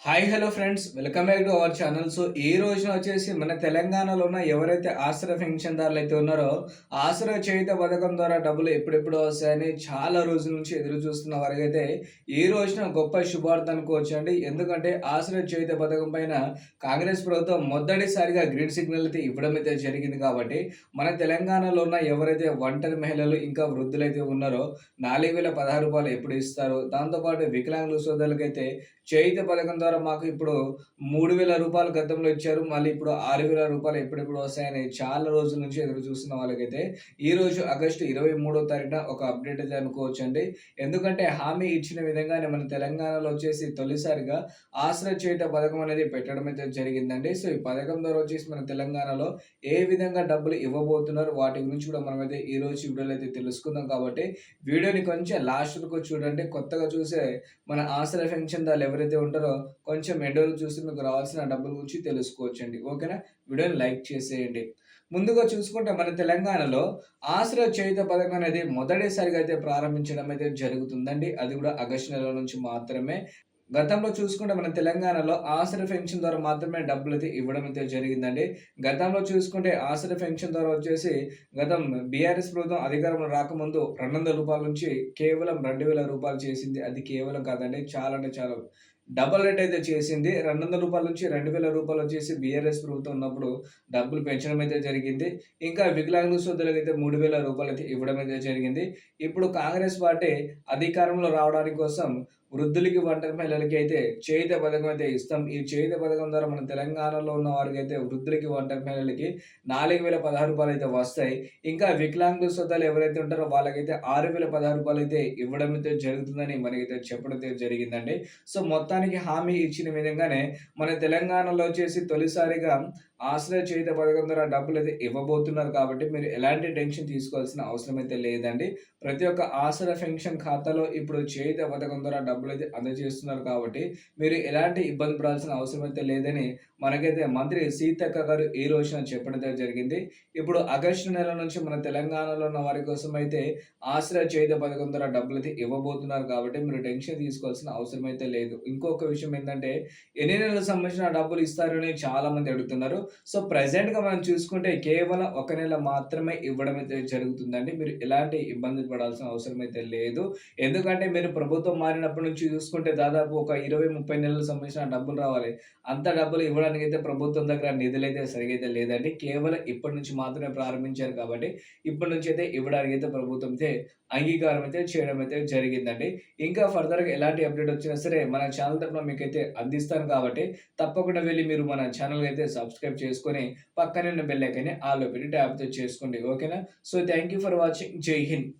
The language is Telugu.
Hi hello friends welcome back to our channel so ఈ రోజున వచ్చేసి మన తెలంగాణలో ఉన్న ఎవరైతే ఆశ్రయ పెన్షన్దారులు అయితే ఉన్నారో ఆశ్రయ చేయుత పథకం ద్వారా డబ్బులు ఎప్పుడెప్పుడు వస్తాయని చాలా రోజుల నుంచి ఎదురు చూస్తున్న వారికైతే ఈ రోజున గొప్ప శుభార్త వచ్చండి ఎందుకంటే ఆశ్రయ చేయుత పథకం పైన కాంగ్రెస్ ప్రభుత్వం మొదటిసారిగా గ్రీన్ సిగ్నల్ అయితే ఇవ్వడం అయితే జరిగింది కాబట్టి మన తెలంగాణలో ఉన్న ఎవరైతే ఒంటరి మహిళలు ఇంకా వృద్ధులైతే ఉన్నారో నాలుగు వేల పదహారు రూపాయలు ఎప్పుడు ఇస్తారో? దాంతోపాటు వికలాంగుల సోదరులకైతే చేయుత పథకం ద్వారా మాకు ఇప్పుడు మూడు వేల రూపాయలు గతంలో ఇచ్చారు. మళ్ళీ ఇప్పుడు ఆరు వేల రూపాయలు ఎప్పుడెప్పుడు వస్తాయని చాలా రోజుల నుంచి ఎదురు చూస్తున్న వాళ్ళకైతే ఈ రోజు ఆగస్టు ఇరవై మూడో తారీఖున ఒక అప్డేట్ అయితే అనుకోవచ్చు అండి ఎందుకంటే హామీ ఇచ్చిన విధంగానే మన తెలంగాణలో వచ్చేసి తొలిసారిగా ఆశ్రయ చేయట పథకం అనేది పెట్టడం అయితే జరిగిందండి. సో ఈ పథకం ద్వారా వచ్చేసి మన తెలంగాణలో ఏ విధంగా డబ్బులు ఇవ్వబోతున్నారు వాటి గురించి కూడా మనమైతే ఈ రోజు వీడియోలో అయితే తెలుసుకుందాం కాబట్టి వీడియోని కొంచెం లాస్ట్ వరకు చూడండి. కొత్తగా చూసే మన ఆశ్రయ పెన్షన్ దాలు ఎవరైతే ఉంటారో కొంచెం ఎండోలు చూసి మీకు రావాల్సిన డబ్బుల గురించి తెలుసుకోవచ్చండి. ఓకేనా? వీడియోని లైక్ చేసేయండి. ముందుగా చూసుకుంటే మన తెలంగాణలో ఆశ్రయ చేయుత పథకం అనేది మొదటిసారిగా అయితే ప్రారంభించడం అయితే జరుగుతుందండి. అది కూడా ఆగస్టు నెల నుంచి మాత్రమే. గతంలో చూసుకుంటే మన తెలంగాణలో ఆసర పెన్షన్ ద్వారా మాత్రమే డబ్బులు అయితే ఇవ్వడం అయితే జరిగిందండి. గతంలో చూసుకుంటే ఆసర పెన్షన్ ద్వారా వచ్చేసి గతం బీఆర్ఎస్ ప్రభుత్వం అధికారంలో రాకముందు రెండు వందల రూపాయల నుంచి కేవలం రెండు వేల రూపాయలు చేసింది. అది కేవలం కాదండి చాలా అంటే చాలా డబల్ రేట్ అయితే చేసింది. రెండు వందల రూపాయల నుంచి రెండు వేల రూపాయలు వచ్చేసి బీఆర్ఎస్ ప్రభుత్వం ఉన్నప్పుడు డబ్బులు పెంచడం అయితే జరిగింది. ఇంకా వికలాంగుల సోదరులకు అయితే మూడు వేల రూపాయలు అయితే ఇవ్వడం అయితే జరిగింది. ఇప్పుడు కాంగ్రెస్ పార్టీ అధికారంలో రావడానికి కోసం వృద్ధులకి వంటల మహిళలకి అయితే చేయుత పథకం అయితే ఇస్తాం. ఈ చేయుత పథకం ద్వారా మన తెలంగాణలో ఉన్న వారికి అయితే వృద్ధులకి వంటల మహిళలకి నాలుగు వేల పదహారు రూపాయలు అయితే వస్తాయి. ఇంకా వికలాంగుల సోదాలు ఎవరైతే ఉంటారో వాళ్ళకైతే ఆరు వేల పదహారు రూపాయలు అయితే ఇవ్వడం అయితే జరుగుతుందని మనకైతే చెప్పడం అయితే జరిగిందండి. సో మొత్తం రాష్ట్రానికి హామీ ఇచ్చిన విధంగానే మన తెలంగాణలో వచ్చేసి తొలిసారిగా ఆశ్రయ చేత పథకం ద్వారా డబ్బులు అయితే ఇవ్వబోతున్నారు కాబట్టి మీరు ఎలాంటి టెన్షన్ తీసుకోవాల్సిన అవసరం అయితే లేదండి. ప్రతి ఒక్క ఆశ్రయ పెన్షన్ ఖాతాలో ఇప్పుడు చేత పథకం ద్వారా డబ్బులు అయితే అందజేస్తున్నారు కాబట్టి మీరు ఎలాంటి ఇబ్బంది పడాల్సిన అవసరం అయితే లేదని మనకైతే మంత్రి సీతక్క గారు ఈ రోజున చెప్పడం జరిగింది. ఇప్పుడు ఆగస్టు నెల నుంచి మన తెలంగాణలో ఉన్న వారి కోసం అయితే ఆశ్రయ చేత పథకం ద్వారా డబ్బులు అయితే ఇవ్వబోతున్నారు కాబట్టి మీరు టెన్షన్ తీసుకోవాల్సిన అవసరం అయితే లేదు. ఇంకొక విషయం ఏంటంటే ఎన్ని నెలలకు సంబంధించిన డబ్బులు ఇస్తారని చాలా మంది అడుగుతున్నారు. సో ప్రజెంట్గా మనం చూసుకుంటే కేవలం ఒక నెల మాత్రమే ఇవ్వడం అయితే జరుగుతుందండి. మీరు ఎలాంటి ఇబ్బంది పడాల్సిన అవసరం అయితే లేదు. ఎందుకంటే మీరు ప్రభుత్వం మారినప్పటి నుంచి చూసుకుంటే దాదాపు ఒక ఇరవై ముప్పై నెలలకు సంబంధించిన డబ్బులు రావాలి. అంత డబ్బులు ఇవ్వడానికి అయితే ప్రభుత్వం దగ్గర నిధులు అయితే సరిగైతే లేదండి. కేవలం ఇప్పటి నుంచి మాత్రమే ప్రారంభించారు కాబట్టి ఇప్పటి నుంచి అయితే ఇవ్వడానికి అయితే ప్రభుత్వం అయితే అంగీకారం అయితే చేయడం అయితే జరిగిందండి. ఇంకా ఫర్దర్గా ఎలాంటి అప్డేట్ వచ్చినా సరే మన ఛానల్ తరఫున మీకైతే అందిస్తాను కాబట్టి తప్పకుండా వెళ్ళి మీరు మన ఛానల్ అయితే సబ్స్క్రైబ్ చేసుకొని పక్కనే ఉన్న బెల్ ఐకన్ పెట్టి ట్యాప్తో చేసుకోండి ఓకేనా? So thank you for watching Jai Hind